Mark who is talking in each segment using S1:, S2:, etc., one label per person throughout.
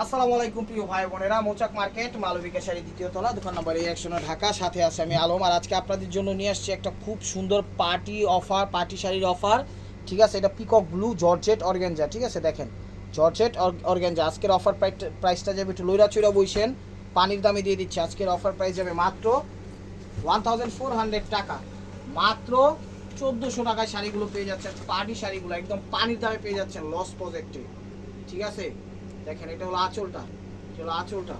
S1: আসসালামু আলাইকুম প্রিয় ভাই বোনেরা, মোচাক মার্কেট মালবিকা শাড়ি দ্বিতীয় তলা, দোকান নম্বর এই একশো ঢাকা, সাথে আছে আমি আলম। আর আজকে আপনাদের জন্য নিয়ে আসছি একটা খুব সুন্দর পার্টি অফার, পার্টি শাড়ির অফার। ঠিক আছে, এটা পিকক ব্লু জর্জেট অর্গেঞ্জা ঠিক আছে, দেখেন। জর্জেট অর্গেঞ্জা আজকের অফার প্রাইসটা যাবে একটু লইরা চুইরা বইছেন পানির দামে দিয়ে দিচ্ছে, আজকের অফার প্রাইস যাবে মাত্র ওয়ান থাউজেন্ড ফোর হান্ড্রেড টাকা। মাত্র চোদ্দোশো টাকায় শাড়িগুলো পেয়ে যাচ্ছেন, পার্টি শাড়িগুলো, একদম পানির দামে পেয়ে যাচ্ছেন লস প্রজেক্টে ঠিক আছে? দেখেন এটা হলো আঁচলটা। এটা হলো আঁচলটা।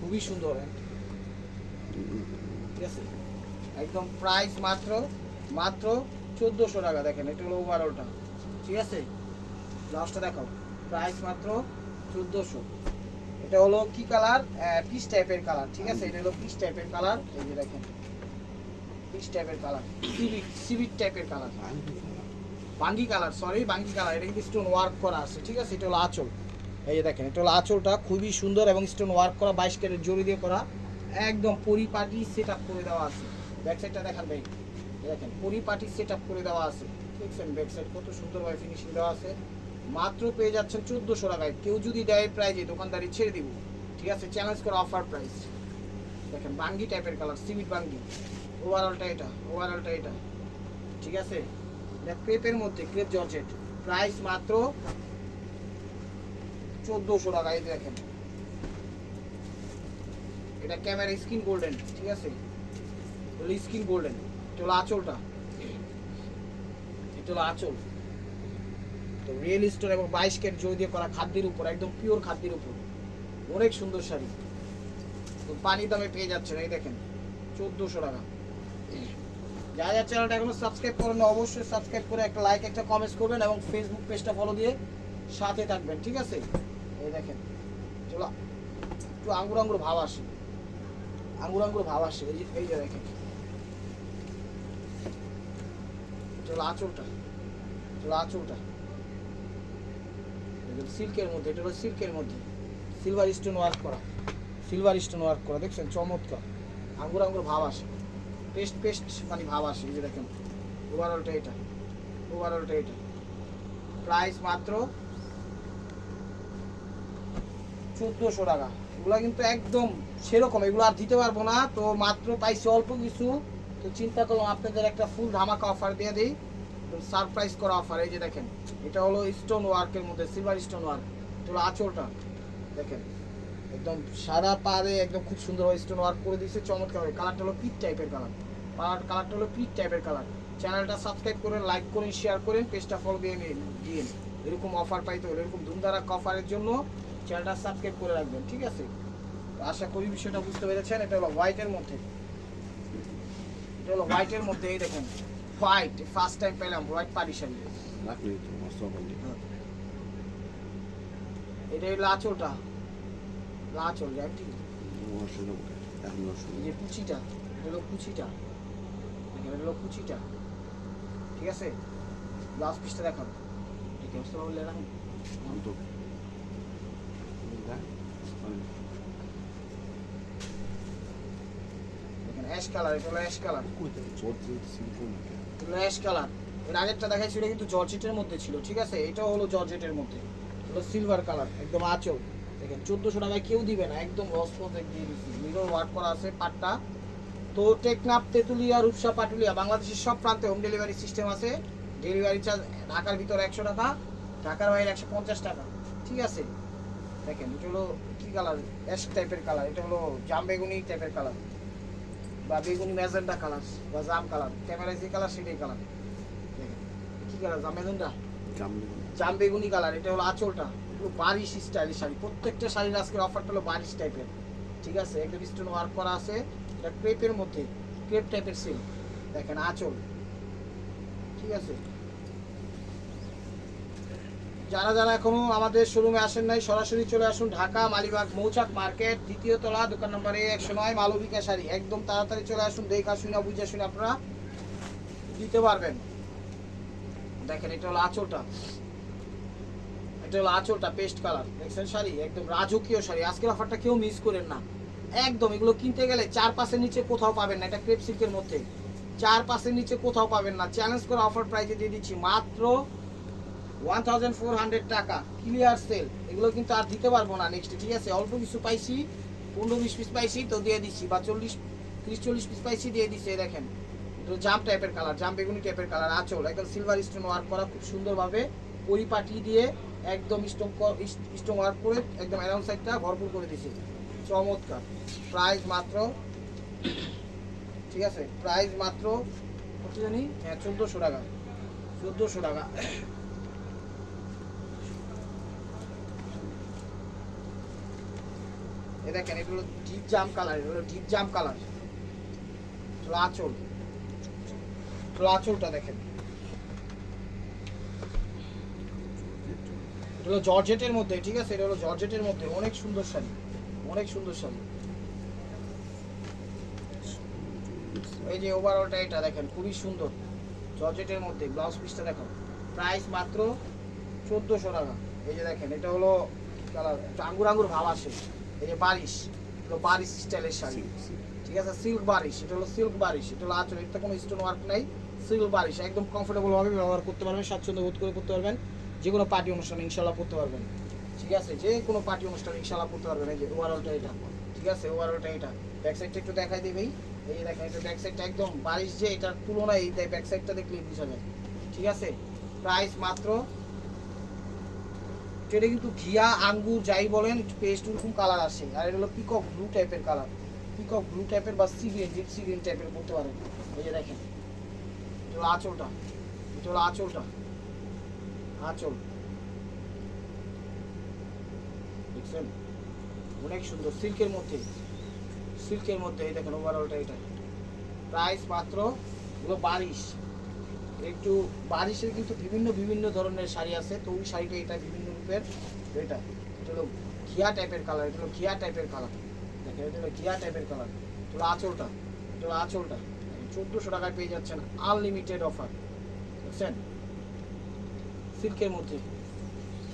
S1: খুবই সুন্দর হ্যাঁ। ঠিক আছে? একদম প্রাইস মাত্র মাত্র চোদ্দোশো টাকা দেখেন এটা হলো ওভারঅলটা ঠিক আছে? ব্লাউজটা দেখো প্রাইস মাত্র চোদ্দোশো। এটা হলো কি কালার পিস টাইপের কালার ঠিক আছে? এটা হলো পিস টাইপের কালার এই যে দেখেন পিস টাইপের কালার সিভিট সিভিট টাইপের কালার বাঙ্গি কালার সরি বাঙ্গি কালার এটা কিন্তু স্টোন ওয়ার্ক করা আছে। ঠিক আছে? এটা হলো আঁচল। এই যে দেখেন, এটা হলো আঁচলটা, খুবই সুন্দর এবং স্টোন ওয়ার্ক করা, বাইশ ক্যারেট জড়ি দিয়ে করা, একদম পরিপাটি সেট আপ করে দেওয়া আছে। ব্যাক সাইডটা দেখান ভাই। দেখেন, পরিপাটি সেট আপ করে দেওয়া আছে। দেখছেন ব্যাক সাইড কত সুন্দরভাবে ফিনিশিং দেওয়া আছে। মাত্র পেয়ে যাচ্ছেন চোদ্দোশো টাকায়। কেউ যদি দেয় প্রাইজে দোকানদারি ছেড়ে দিব। ঠিক আছে চ্যালেঞ্জ করা অফার প্রাইস দেখেন, বাঙ্গি টাইপের কালার সিমিট বাঙ্গি। ওভারঅলটা এটা ওভারঅলটা এটা। ঠিক আছে? এটা ক্রেপের মধ্যে ক্রেপ জর্জেট প্রাইস মাত্র চোদ্দোশো টাকা এই দেখেন। এটা ক্যামেরা স্ক্রিন গোল্ডেন ঠিক আছে? হলো স্ক্রিন গোল্ডেন হলো আঁচলটা। এটা হলো আঁচল। তো রিয়েল স্টোন এবং বাইশ কেট জয় দিয়ে করা খাদ্যের উপর একদম পিওর খাদ্যের উপর। অনেক সুন্দর শাড়ি। তো পানি দামে পেয়ে যাচ্ছেন এই দেখেন চোদ্দোশো টাকা। যা যা চ্যানেলটা এখনও সাবস্ক্রাইব করেন না, অবশ্যই সাবস্ক্রাইব করে একটা লাইক একটা কমেন্টস করবেন এবং ফেসবুক পেজটা ফলো দিয়ে সাথে থাকবেন ঠিক আছে? এই দেখেন, চলো, একটু আঙ্গুর আঙ্গুর ভাব আসে। আঙ্গুর আঙ্গুর ভাব আসে, এই যে এই যে দেখেন। চলো, আঁচলটা চলো, আঁচলটা। সিল্কের মধ্যে, এটা হলো সিল্কের মধ্যে। সিলভার স্টোন ওয়ার্ক করা, সিলভার স্টোন ওয়ার্ক করা, দেখছেন? চমৎকার। আঙ্গুর আঙ্গুর ভাব আসে। পেস্ট পেস্ট মানে ভাব আসে, এই যে দেখেন। ওভারঅলটা এটা ওভারঅলটা এটা। প্রাইস মাত্র চোদ্দোশো টাকা। এগুলো কিন্তু একদম সেরকম, এগুলো আর দিতে পারব না। তো মাত্র পাইছি অল্প কিছু। তো চিন্তা করলাম আপনাদের একটা ফুল ধামাকা অফার দিয়ে দিই। সারপ্রাইজ করা অফার এই যে দেখেন, এটা হলো স্টোন ওয়ার্কের মধ্যে সিলভার স্টোন ওয়ার্ক এটা হলো আঁচলটা, দেখেন। একদম সারা পাড়ে একদম খুব সুন্দরভাবে স্টোন ওয়ার্ক করে দিয়েছে, চমৎকার কালারটা হলো পিট টাইপের কালার পাড়ার কালারটা হলো পিট টাইপের কালার চ্যানেলটা সাবস্ক্রাইব করেন লাইক করেন শেয়ার করেন পেজটা ফলো দিয়ে নিন এরকম অফার পাইতে হলে, এরকম ধুমধারাক অফারের জন্য চ্যানেলটা সাবস্ক্রাইব করে রাখবেন ঠিক আছে? আশা করি বিষয়টা বুঝতে পেরেছেন এটা হলো হোয়াইটের মধ্যে। এটা হলো হোয়াইটের মধ্যে এই দেখেন হোয়াইট ফার্স্ট টাইম পেলাম হোয়াইট
S2: বললি
S1: এটা হলো আঁচলটা। আঁচল যাই ঠিক যে কুচিটা এটা হলো কুচিটা। এটা হলো কুচিটা। ঠিক আছে? ব্লাউজ পিসটা দেখান। ঠিক আছে বললে রাখুন
S2: আমি তো
S1: দেখেন অ্যাশ কালার এটা হলো অ্যাশ কালার অ্যাশ কালারের আগেরটা কিন্তু জর্জেটের মধ্যে ছিল ঠিক আছে? এটাও হলো জর্জেটের মধ্যে। হলো সিলভার কালার একদম আঁচল। দেখেন চোদ্দোশো টাকায় কেউ দিবে না একদম দিয়ে দিচ্ছি মিরর ওয়ার্ক করা আছে পাটটা। তো টেকনাফ তেঁতুলিয়া রূপসা পাটুলিয়া বাংলাদেশের সব প্রান্তে হোম ডেলিভারি সিস্টেম আছে। ডেলিভারি চার্জ ঢাকার ভিতরে একশো টাকা ঢাকার বাইরে একশো পঞ্চাশ টাকা ঠিক আছে? দেখেন এটা হলো কি কালার অ্যাশ টাইপের কালার এটা হলো জাম বেগুনি টাইপের কালার বা বেগুনি ম্যাজেন্ডা কালার বা জাম কালার ক্যামেরায় যে কালার সেটাই কালার দেখেন কি কালার জাম ম্যাজেন্ডা জাম বেগুনি। কালার এটা হলো আঁচলটা। বারিশ স্টাইলের শাড়ি। প্রত্যেকটা শাড়ির আজকের অফারটা হলো বারিশ টাইপের ঠিক আছে? একদম স্টোন ওয়ার্ক করা আছে এটা ক্রেপের মধ্যে ক্রেপ টাইপের সেল দেখেন আঁচল। ঠিক আছে? যারা যারা এখনও আমাদের শোরুমে আসেন নাই, সরাসরি চলে আসুন ঢাকা মালিবাগ মৌচাক মার্কেট, দ্বিতীয় তলা, দোকান নম্বর একশো নয় মালবিকা শাড়ি একদম তাড়াতাড়ি চলে আসুন, দেখা শুনে, বুঝে শুনে আপনারা দিতে পারবেন। দেখেন, এটা হলো আঁচলটা। এটা হলো আঁচলটা পেস্ট কালার দেখছেন শাড়ি? একদম রাজকীয় শাড়ি। আজকের অফারটা কেউ মিস করেন না। একদম, এগুলো কিনতে গেলে চার পাশের নিচে কোথাও পাবেন না। এটা ক্রেপ সিল্কের মধ্যে। চার পাশের নিচে কোথাও পাবেন না। চ্যালেঞ্জ করে অফার প্রাইজে দিয়ে দিচ্ছি মাত্র ওয়ান থাউজেন্ড ফোর হান্ড্রেড টাকা ক্লিয়ার সেল এগুলো কিন্তু আর দিতে পারব না নেক্সট ঠিক আছে? অল্প কিছু পাইছি, পনেরো বিশ পিস পাইছি তো দিয়ে দিচ্ছি, বা চল্লিশ, তিরিশ চল্লিশ পিস পাইছি দিয়ে দিচ্ছি দেখেন। জাম টাইপের কালার জাম বেগুনি টাইপের কালার আঁচল, একদম সিলভার স্টোন ওয়ার্ক করা খুব সুন্দরভাবে পরিপাটি দিয়ে একদম স্টোন স্টোন ওয়ার্ক করে একদম অ্যারাউন্ড সাইডটা ভরপুর করে দিছি চমৎকার। প্রাইস মাত্র, ঠিক আছে? প্রাইস মাত্র, কত জানি? হ্যাঁ চোদ্দোশো টাকা। চোদ্দোশো টাকা। এ দেখেন এটা হলো ডিপ জাম কালার এটা হলো ডিপ জাম কালার আঁচল। তো আঁচলটা দেখেন। এটা হলো জর্জেটের মধ্যে, ঠিক আছে? এটা হলো জর্জেটের মধ্যে। অনেক সুন্দর শাড়ি। অনেক সুন্দর শাড়ি। এই যে ওভারঅলটা এটা দেখেন, খুবই সুন্দর। জর্জেটের মধ্যে ব্লাউজ পিসটা দেখো। প্রাইস মাত্র চোদ্দোশো টাকা। এই যে দেখেন, এটা হলো কালার আঙ্গুর আঙ্গুর ভাব আসে। এই যে বারিশ এগুলো বারিশ স্টাইলের শাড়ি ঠিক আছে? সিল্ক বারিশ এটা হলো সিল্ক বারিশ। এটা হলো আচল এটা কোনো স্টোন ওয়ার্ক নাই। সিল্ক বারিশ একদম কমফোর্টেবল ভাবে ব্যবহার করতে পারবেন স্বাচ্ছন্দ্য বোধ করে করতে পারবেন। যে কোনো পার্টি অনুষ্ঠানে ইনশাল্লাহ করতে পারবেন। ঠিক আছে? যে কোনো পার্টি অনুষ্ঠানে ইনশাল্লাহ করতে পারবেন। এই যে ওভারঅলটা এটা। ঠিক আছে? ওভারঅলটা এটা। ব্যাক সাইডটা একটু দেখাই দিবেই এই দেখেন এটা ব্যাক সাইডটা একদম বারিশ যে এটার তুলনায় এই ব্যাক সাইডটা দেখলেই বোঝা যায়। ঠিক আছে? প্রাইস মাত্র এটা কিন্তু ঘিয়া, আঙ্গুর, যাই বলেন পেস্ট ওরকম কালার আসে। আর এটা হলো পিকক ব্লু টাইপের কালার পিকক ব্লু টাইপের বা sea green deep sea green টাইপের বলতে পারেন। এই যে দেখেন, এটা হলো আঁচলটা। এটা হলো আঁচলটা। আঁচল। দেখছেন? অনেক সুন্দর। সিল্কের মধ্যে। সিল্কের মধ্যে, এই দেখেন ওভারঅলটা এটা। প্রাইস মাত্র এগুলো বারিশ। একটু বারিশের কিন্তু বিভিন্ন বিভিন্ন ধরনের শাড়ি আছে। তো ওই শাড়িটা এটা বিভিন্ন রূপের এটা এটা ঘিয়া টাইপের কালার এটা ঘিয়া টাইপের কালার দেখেন, এটা ঘিয়া টাইপের কালার এটা আঁচলটা এটা আঁচলটা। চোদ্দোশো টাকায় পেয়ে যাচ্ছেন আনলিমিটেড অফার বুঝছেন? সিল্কের মধ্যে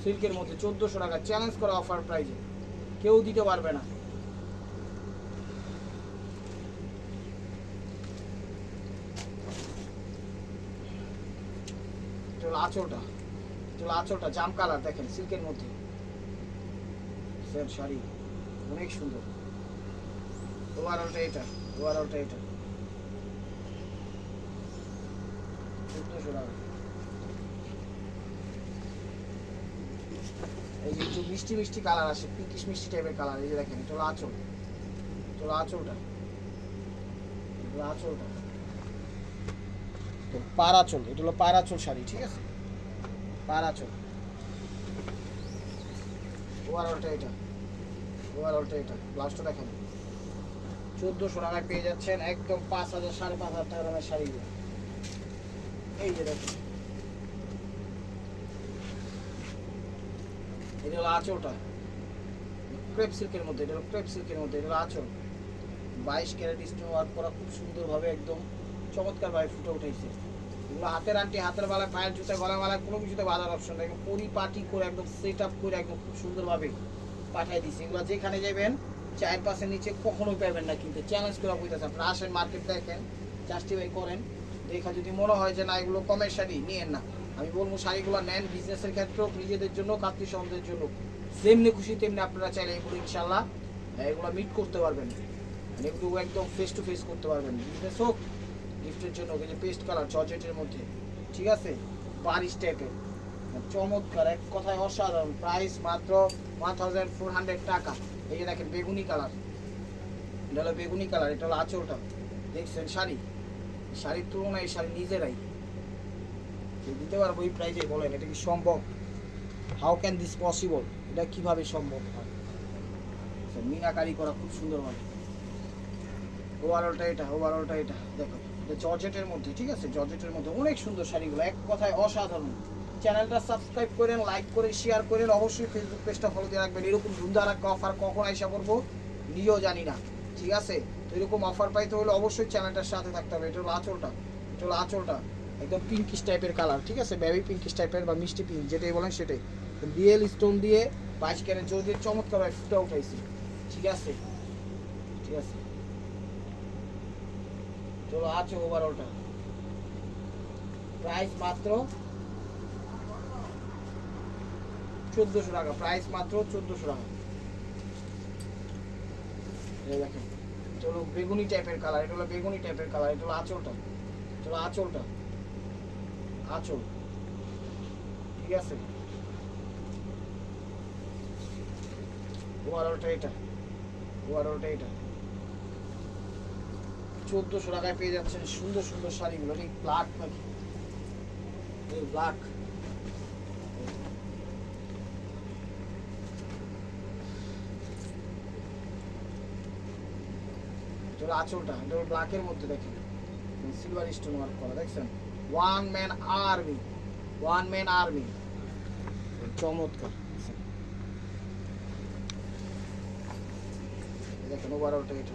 S1: সিল্কের মধ্যে চোদ্দোশো টাকা চ্যালেঞ্জ করা অফার প্রাইজে কেউ দিতে পারবে না। আঁচলটা। হলো আঁচলটা, জাম কালার দেখেন সিল্কের মধ্যে। স্যার, শাড়ি, অনেক সুন্দর। ওভারঅলটা এটা ওভারঅলটা এটা। এই যে একটু মিষ্টি মিষ্টি কালার আসে পিঙ্কিশ মিষ্টি টাইপের কালার এই যে দেখেন, এটা হলো আঁচল। এটা হলো আঁচলটা। আঁচলটা। তো পার এটা হলো পার আঁচল শাড়ি, ঠিক আছে? পার আঁচল ওভারঅলটা এটা। ওভারঅলটা এটা। ব্লাউজটা দেখেন। চোদ্দোশো টাকায় পেয়ে যাচ্ছেন একদম পাঁচ হাজার, সাড়ে পাঁচ হাজার টাকা দামের শাড়িগুলো এই যে দেখেন। এটা হলো আঁচলটা। ক্রেপ সিল্কের মধ্যে, এটা হলো ক্রেপ সিল্কের মধ্যে, এটা হলো আঁচল। বাইশ ক্যারেট স্টোন ওয়ার্ক করা খুব সুন্দরভাবে একদম চমৎকারভাবে ফুটে উঠেছে। এগুলো হাতের আন্টি হাতের বেলায় পায়ের জুতা, গলার বেলায় কোনো কিছুতে বাঁধার অপশন নেই। পরিপাটি করে, একদম সেট আপ করে একদম খুব সুন্দরভাবে পাঠিয়ে দিচ্ছি এগুলো যেখানে যাবেন চায়ের পাশে নিচে কখনোই পাবেন না কিন্তু চ্যালেঞ্জ করে বইতেছে আপনারা আসেন মার্কেট দেখেন জাস্টিফাই করেন। দেখা যদি মনে হয় যে না, এগুলো কমের শাড়ি নিয়েন না। আমি বলব শাড়িগুলো নেন বিজনেসের ক্ষেত্রেও, নিজেদের জন্য কাত্রী সন্ধ্যের জন্য। যেমনি খুশি, তেমনি আপনারা চাইলে এগুলো ইনশাল্লাহ এগুলো মিট করতে পারবেন। মানে এগুলো একদম ফেস টু ফেস করতে পারবেন। বিজনেস হোক গিফটের জন্য এই যে পেস্ট কালার জর্জেটের মধ্যে, ঠিক আছে? বারিশ টাইপের চমৎকার, এক কথায় অসাধারণ। প্রাইস মাত্র ওয়ান থাউজেন্ড ফোর হান্ড্রেড টাকা। এই যে দেখেন, বেগুনি কালার এটা হলো বেগুনি কালার এটা হলো আঁচলটা। দেখছেন শাড়ি? শাড়ির তুলনায় এই শাড়ি নিজেরাই। দিতে পারব এই প্রাইজে বলেন, এটা কি সম্ভব? হাউ ক্যান দিস পসিবল এটা কীভাবে সম্ভব হয়? মিনাকারি করা খুব সুন্দর সুন্দরভাবে ওভারঅলটা এটা ওভারঅলটা এটা, দেখো। জর্জেটের মধ্যে, ঠিক আছে? জর্জেটের মধ্যে অনেক সুন্দর শাড়িগুলো, এক কথায় অসাধারণ। চ্যানেলটা সাবস্ক্রাইব করেন, লাইক করে শেয়ার করেন, অবশ্যই ফেসবুক পেজটা ফলো দিয়ে রাখবেন। এরকম ধুমধার অফার কখন আইসা করব নিজেও জানি না, ঠিক আছে? তো এরকম অফার পাইতে হলে অবশ্যই চ্যানেলটার সাথে থাকতে হবে। এটা হলো আঁচলটা, এটা হলো আঁচলটা। একদম পিঙ্কিশ টাইপের কালার ঠিক আছে? বেবি পিঙ্কিশ টাইপের বা মিষ্টি পিঙ্ক যেটাই বলেন সেটাই। রিয়েল স্টোন দিয়ে বাইশ ক্যারেট জোর দিয়ে চমৎকার ফুটে উঠাইছি, ঠিক আছে? ঠিক আছে? চলো, আছে ওভারঅলটা প্রাইস মাত্র চোদ্দোশো টাকা প্রাইস মাত্র চোদ্দোশো টাকা। দেখেন, এটা বেগুনি টাইপের কালার এটা হলো বেগুনি টাইপের কালার এটা হলো আঁচলটা। এটা আঁচলটা। আঁচল। ঠিক আছে? ওভারঅলটা এটা। ওভারঅলটা এটা। চোদ্দোশো টাকায় পেয়ে যাচ্ছেন সুন্দর সুন্দর শাড়িগুলো। এই ব্ল্যাক নাকি? এই ব্ল্যাক হলো আঁচলটা হলো ব্ল্যাকের মধ্যে দেখেন। সিলভার স্টোন ওয়ার্ক করা, দেখছেন? One man army one man army চমৎকার দেখেন ওভারঅলটা এটা।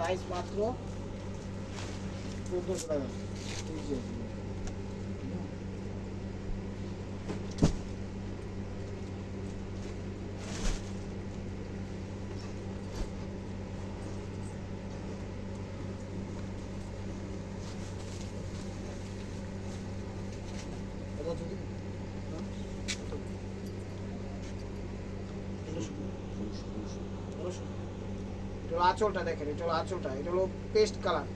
S1: প্রাইস মাত্র চোদ্দোশো টাকা এই যে হুম। এটা আঁচলটা দেখেন, এটা হলো আঁচলটা, এটা হলো পেস্ট কালার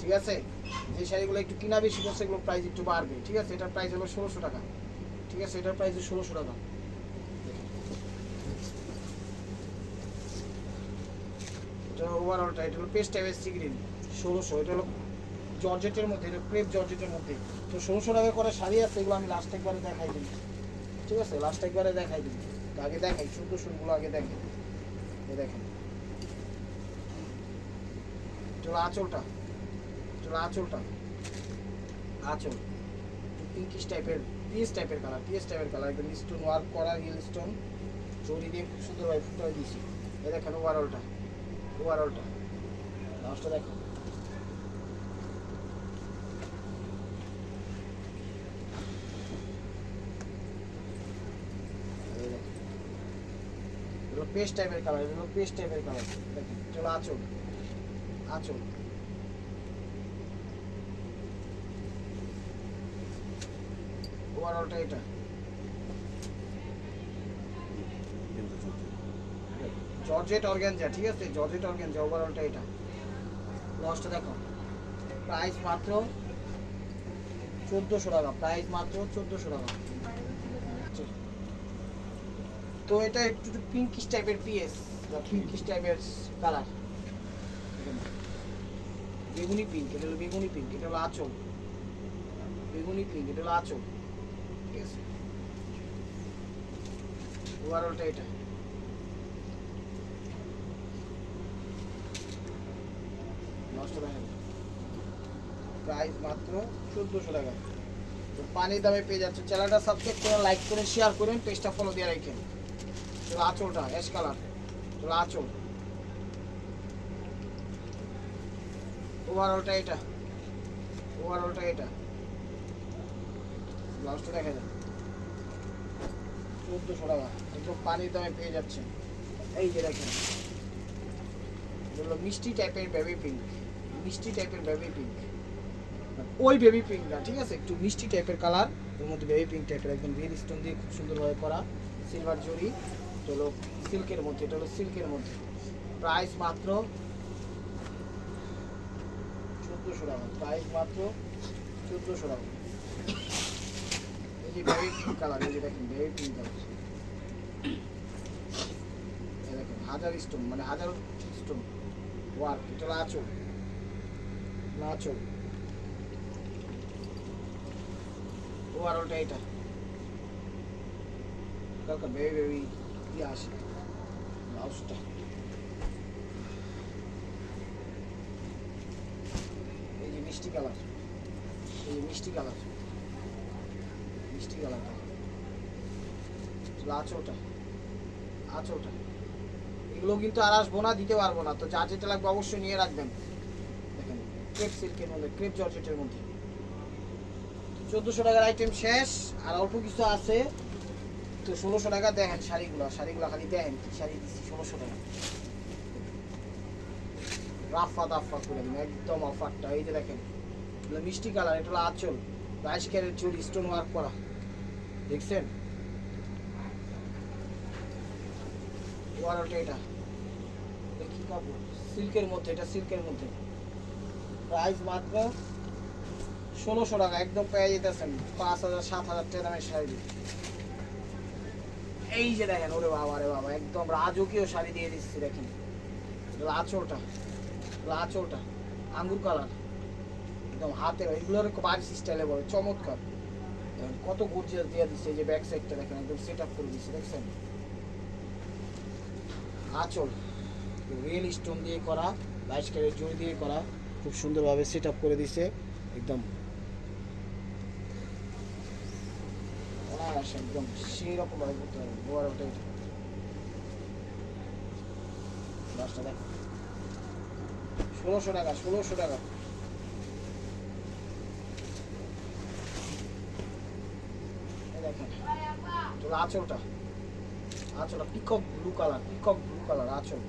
S1: ঠিক আছে? যে শাড়িগুলো একটু কিনা বেশি করছে, এগুলো প্রাইস একটু বাড়বে, ঠিক আছে? এটার প্রাইস হলো ষোলোশো টাকা, ঠিক আছে? এটার প্রাইস ষোলোশো টাকা। এটা ওভারঅলটা এটা হলো পেস্ট টাইপের সিগ্রিন ষোলোশো, এটা হলো জর্জেটের মধ্যে, এটা ক্রেপ জর্জেটের মধ্যে। তো ষোলোশো টাকা করে শাড়ি আছে, এগুলো আমি লাস্ট একবারে দেখাই দিই। ঠিক আছে? লাস্ট একবারে দেখাই দিই। আগে দেখাই সুন্দর চোদ্দোশোগুলো আগে দেখাই দেখেন। হলো আঁচলটা। হলো আঁচলটা। আঁচল। পিঙ্কিশ টাইপের পিএস টাইপের কালার পিএস টাইপের কালার একদম স্টোন ওয়ার্ক করা রিয়েল স্টোন চৌরি দিয়ে খুব সুন্দরভাবে ফুটাই দিয়েছি। এই দেখেন ওভারঅলটা ওভারঅলটা লাস্টটা দেখো। পেস্ট টাইপের কালার এগুলো পেস্ট টাইপের কালার দেখেন হলো আঁচল। আঁচল। ওভারঅলটা এটা। জর্জেট অর্গ্যানজা ঠিক আছে? জর্জেট অর্গ্যানজা ওভারঅলটা এটা। লসটা দেখো। প্রাইস মাত্র চোদ্দোশো টাকা। প্রাইস মাত্র চোদ্দোশো টাকা। তো এটা একটু পিঙ্কিশ টাইপের পিএস বা পিঙ্কিশ টাইপের কালার বেগুনি পিঙ্ক এটা হলো বেগুনি পিঙ্ক এটা হলো আঁচল। বেগুনি পিঙ্ক এটা হলো আঁচল। ঠিক আছে? ওভারঅলটা এটা। নষ্ট দেখা প্রাইস মাত্র চোদ্দোশো টাকা। তো পানির দামে পেয়ে যাচ্ছে চ্যানেলটা সাবস্ক্রাইব করে লাইক করে শেয়ার করেন পেজটা ফলো দিয়ে রাখেন। চলো আঁচলটা অ্যাশ কালার চলো আঁচল। ওভারঅলটা এটা। ওভারঅলটা এটা। ব্লাউজটা দেখা যায় চোদ্দোশো টাকা। একদম পানির দামে পেয়ে যাচ্ছে। এই যে দেখেন। এগুলো মিষ্টি টাইপের বেবি পিঙ্ক মিষ্টি টাইপের বেবি পিঙ্ক ওই বেবি পিঙ্ক না, ঠিক আছে? একটু মিষ্টি টাইপের কালার ওর মধ্যে বেবি পিঙ্ক টাইপের একদম রিয়েল স্টোন দিয়ে খুব সুন্দরভাবে করা। সিলভার জরি হলো সিল্কের মধ্যে, এটা হলো সিল্কের মধ্যে। প্রাইস মাত্র চোদ্দোশো টাকা প্রাইস মাত্র চোদ্দোশো টাকা এই যে বেবি কালার এই যে দেখেন বেবি পিঙ্ক কালার দেখেন, হাজার স্টোন মানে হাজার স্টোন ওয়ার্ক এটা আঁচল আঁচল ওভারঅলটা এটা। কালকে বেবি বেবি দিয়ে আসে। ব্লাউজটা এই যে মিষ্টি কালার। এই যে মিষ্টি কালার মিষ্টি কালারটা আঁচলটা আঁচলটা। এগুলো কিন্তু আর আসব না, দিতে পারব না। তো যা যেটা লাগবে অবশ্যই নিয়ে রাখবেন। দেখেন ক্রেপ সিল্কের মধ্যে ক্রেপ জর্জেটের মধ্যে। চোদ্দোশো টাকার আইটেম শেষ, আর অল্প কিছু আছে। তো ষোলোশো টাকা দেখেন শাড়িগুলো। শাড়িগুলো খালি দেখেন শাড়ি দিচ্ছি ষোলোশো টাকা। রাফা দাফা করে একদম অফারটা এই যে দেখেন, এগুলো মিষ্টি কালার, এটা হলো আঁচল। বাইশ ক্যারেট চুরি স্টোন ওয়ার্ক করা। দেখছেন? ওয়ারটা এটা। কি কাপড়? সিল্কের মধ্যে, এটা সিল্কের মধ্যে। প্রাইস মাত্র ষোলোশো টাকা, একদম পেয়ে যেতেছেন। পাঁচ হাজার, সাত হাজার টাকা দামের শাড়ি। এই যে দেখেন, ওরে বাবা, রে বাবা, একদম রাজকীয় শাড়ি দিয়ে দিচ্ছি, দেখেন। লাচোটা আঙ্গুর কালার একদম হাতের এগুলোর বাড়ি স্টাইলে বলে চমৎকার। কত গর্জিয়াস দিয়ে দিচ্ছে যে ব্যাক সাইডটা দেখেন, একদম সেট আপ করে দিচ্ছে, দেখছেন? আঁচল রিয়েল স্টোন দিয়ে করা, বাইশ ক্যারেট জড়ি দিয়ে করা, খুব সুন্দরভাবে সেট আপ করে দিছে একদম। অনায়াসে একদম সেই রকম ভাবে করতে হবে ওটা এটা ষোলোশো টাকা ষোলোশো টাকা। এই দেখেন তো আঁচলটা। আঁচলটা peacock blue colour peacock blue colour আঁচল।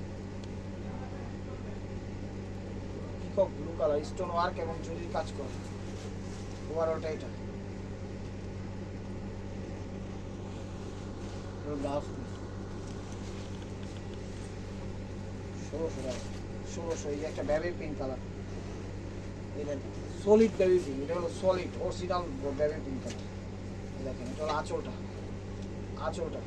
S1: Peacock blue colour stone work এবং জরির কাজ করে। ওভারঅলটা এটা। ব্লাউজ ষোলোশো টাকা। ষোলোশো এই একটা ব্যাবি পিঙ্ক কালার এটা সলিড ব্যাবি পিঙ্ক এটা হলো solid original baby pink colour দেখেন, এটা হলো আঁচলটা আঁচলটা।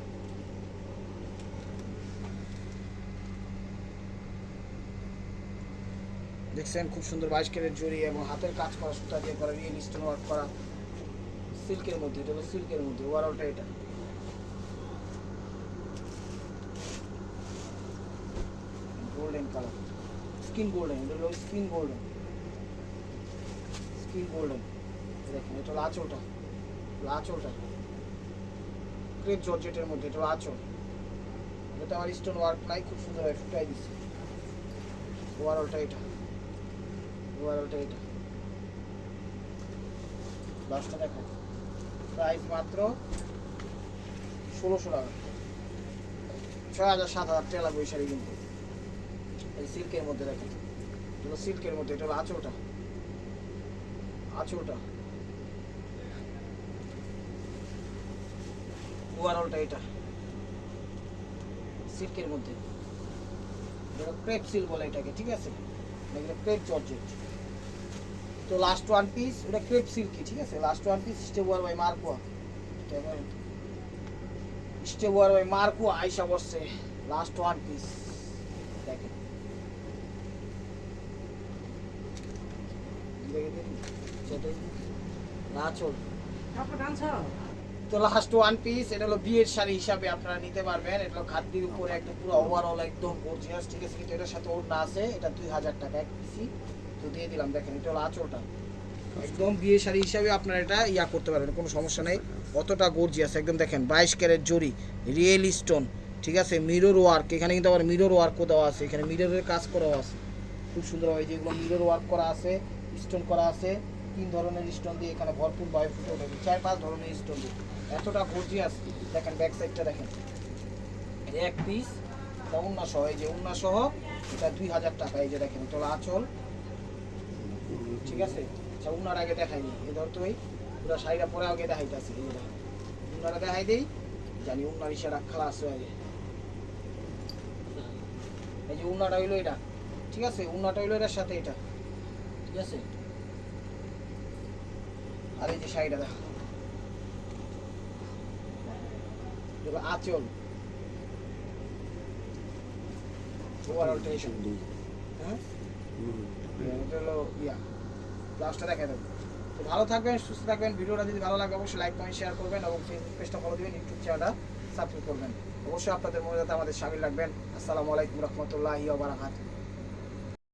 S1: দেখছেন, খুব সুন্দর বাইশ ক্যারেট জড়ি এবং হাতের কাজ করা সুতা দিয়ে করা রিয়েল স্টোন ওয়ার্ক করা সিল্কের মধ্যে, এটা হলো সিল্কের মধ্যে ওভারঅলটা এটা গোল্ডেন কালার স্কিন গোল্ডেন এটা হলো স্কিন গোল্ডেন স্কিন গোল্ডেন দেখেন, এটা আঁচলটা। আঁচলটা। ক্রেপ জর্জেটের মধ্যে এটা আঁচল। এটা আমার স্টোন ওয়ার্ক নাই, খুব সুন্দরভাবে ফুটাই দিচ্ছে। ওভারঅলটা এটা। ওভারঅলটা এটা। লাস্টটা দেখো। প্রাইস মাত্র ষোলোশো টাকা। ছয় হাজার সাত হাজার টাকা লাগবে ওই শাড়ি কিন্তু। এই সিল্কের মধ্যে দেখেন এগুলো সিল্কের মধ্যে, এটা হলো আঁচলটা। আঁচলটা। ওভারঅলটা এটা। সিল্কের মধ্যে। এটা ক্রেপ সিল্ক বলে এটাকে, ঠিক আছে? এটা ক্রেপ জর্জেট তো লাস্ট ওয়ান পিস এটা ক্রেপ সিল্কি ঠিক আছে? লাস্ট ওয়ান পিস স্টেবুয়ার বাই মার্কোয়া স্টেবুয়ার বাই মার্কোয়া আইসা বসছে। লাস্ট ওয়ান পিস দেখেন দেখে দিন সেটাই না চল। তো লাস্ট ওয়ান পিস এটা হলো বিয়ের শাড়ি হিসাবে আপনারা নিতে পারবেন। এটা হলো খাদ্যের উপরে একদম পুরো ওভারঅল একদম গর্জিয়াস ঠিক আছে? কিন্তু এটার সাথে ওড়না আছে এটা দুই হাজার টাকা এক পিসি তো দিয়ে দিলাম দেখেন এটা হলো আঁচলটা। একদম বিয়ে শাড়ি হিসাবে আপনারা এটা ইয়া করতে পারবেন কোনো সমস্যা নেই। অতটা গর্জিয়াস একদম দেখেন বাইশ ক্যারেট জরি রিয়েল স্টোন ঠিক আছে? মিরর ওয়ার্ক এখানে কিন্তু আবার মিরর ওয়ার্কও দেওয়া আছে এখানে মিররের কাজ করাও আছে। খুব সুন্দরভাবে যেগুলো মিরর ওয়ার্ক করা আছে স্টোন করা আছে তিন ধরনের স্টোন দিয়ে এখানে ভরপুর বয় ফুটে ওঠে চার পাঁচ ধরনের স্টোন দিয়ে। এতটা গর্জিয়াস, দেখেন ব্যাক সাইডটা দেখেন। এক পিস এটা উন্না সহ এই যে উন্না সহ এটা দুই হাজার টাকা, এই যে দেখেন হলো আঁচল। ঠিক আছে? আচ্ছা উন্নার আগে দেখাইনি এ ধর তুই পুরো শাড়িটা পরে আগে দেখাইতেছি, এই উন্নাটা দেখাই দিই, জানি উন্নার ইসে রাখা আছে আগে এই যে উন্নাটা হইল এটা। ঠিক আছে? উন্নাটা হইল এটার সাথে এটা। ঠিক আছে? আর এই যে শাড়িটা দেখা। আঁচল। ওভারঅলটা এই হ্যাঁ? এটা হলো ইয়া। ব্লাউজটা দেখা দেবো। তো ভালো থাকবেন সুস্থ থাকবেন। ভিডিওটা যদি ভালো লাগে অবশ্যই লাইক কমেন্ট শেয়ার করবেন এবং ফেসবুক পেজটা ফলো দিবেন ইউটিউব চ্যানেলটা সাবস্ক্রাইব করবেন। অবশ্যই আপনাদের মনে যাতে আমাদের সামিল রাখবেন। আসসালামু আলাইকুম রহমতুল্লাহি বারাকাতুহু।